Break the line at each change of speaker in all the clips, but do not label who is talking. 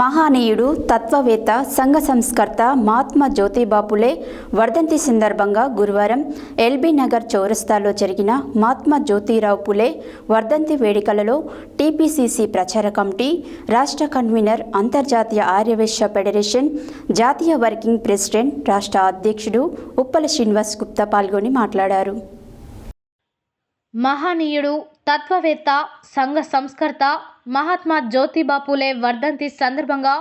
మహానీయుడు తత్వవేత్త సంఘ సంస్కర్త మహాత్మా జ్యోతిబాపులే వర్ధంతి సందర్భంగా గురువారం ఎల్బీ నగర్ చౌరస్తాలో జరిగిన మహాత్మా జ్యోతిరావు పులే వర్ధంతి వేడుకలలో టీపీసీసీ ప్రచార కమిటీ రాష్ట్ర కన్వీనర్ అంతర్జాతీయ ఆర్యవేశ్య ఫెడరేషన్ జాతీయ వర్కింగ్ ప్రెసిడెంట్ రాష్ట్ర అధ్యక్షుడు ఉప్పల శ్రీనివాస్ గుప్తా పాల్గొని మాట్లాడారు.
మహనీయుడు తత్వవేత్త సంఘ సంస్కర్త మహాత్మా జ్యోతిబా పూలే వర్ధంతి సందర్భంగా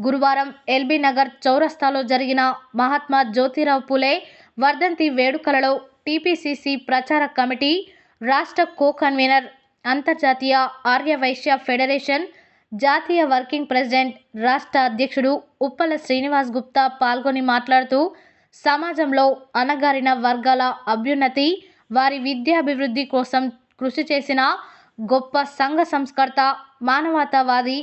గురువారం ఎల్బీ నగర్ చౌరస్తాలో జరిగిన మహాత్మా జ్యోతిరావు పూలే వర్ధంతి వేడుకలలో టీపీసీసీ ప్రచార కమిటీ రాష్ట్ర కో కన్వీనర్ అంతర్జాతీయ ఆర్యవైశ్య ఫెడరేషన్ జాతీయ వర్కింగ్ ప్రెసిడెంట్ రాష్ట్ర అధ్యక్షుడు ఉప్పల శ్రీనివాస్ గుప్తా పాల్గొని మాట్లాడుతూ సమాజంలో అణగారిన వర్గాల అభ్యున్నతి వారి విద్యాభివృద్ధి కోసం కృషి చేసిన గొప్ప సంఘ సంస్కర్త మానవతావాది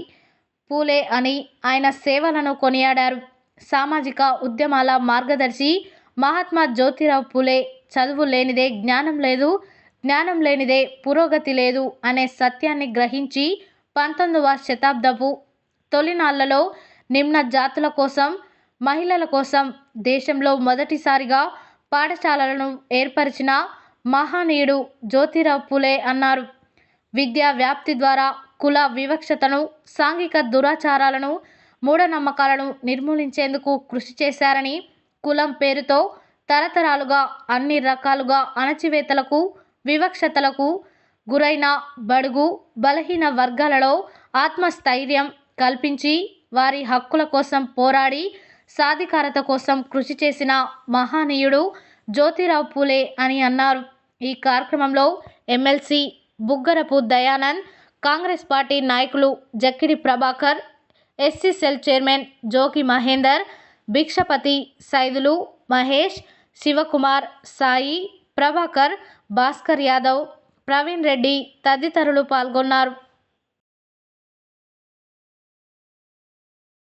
పూలే అని ఆయన సేవలను కొనియాడారు. సామాజిక ఉద్యమాల మార్గదర్శి మహాత్మా జ్యోతిరావు పూలే చదువు లేనిదే జ్ఞానం లేదు జ్ఞానం లేనిదే పురోగతి లేదు అనే సత్యాన్ని గ్రహించి పంతొమ్మిదవ శతాబ్దపు తొలినాళ్ళలో నిమ్న జాతుల కోసం మహిళల కోసం దేశంలో మొదటిసారిగా పాఠశాలలను ఏర్పరిచిన మహానీయుడు జ్యోతిరావు పులే అన్నారు. విద్యా వ్యాప్తి ద్వారా కుల వివక్షతను సాంఘిక దురాచారాలను మూఢనమ్మకాలను నిర్మూలించేందుకు కృషి చేశారని కులం పేరుతో తరతరాలుగా అన్ని రకాలుగా అణచివేతలకు వివక్షతలకు గురైన బడుగు బలహీన వర్గాలలో ఆత్మస్థైర్యం కల్పించి వారి హక్కుల కోసం పోరాడి సాధికారత కోసం కృషి చేసిన మహానీయుడు జ్యోతిరావు పూలే అని అన్నారు. ఈ కార్యక్రమంలో ఎమ్మెల్సీ బుగ్గరపు దయానంద్ కాంగ్రెస్ పార్టీ నాయకులు Jakkidi Prabhakar SC cell chairman Joki Mahender Bhikshapathi Saidulu Mahesh Shivakumar Sai Prabhakar Bhaskar Yadav Praveen Reddy తదితరులు పాల్గొన్నారు.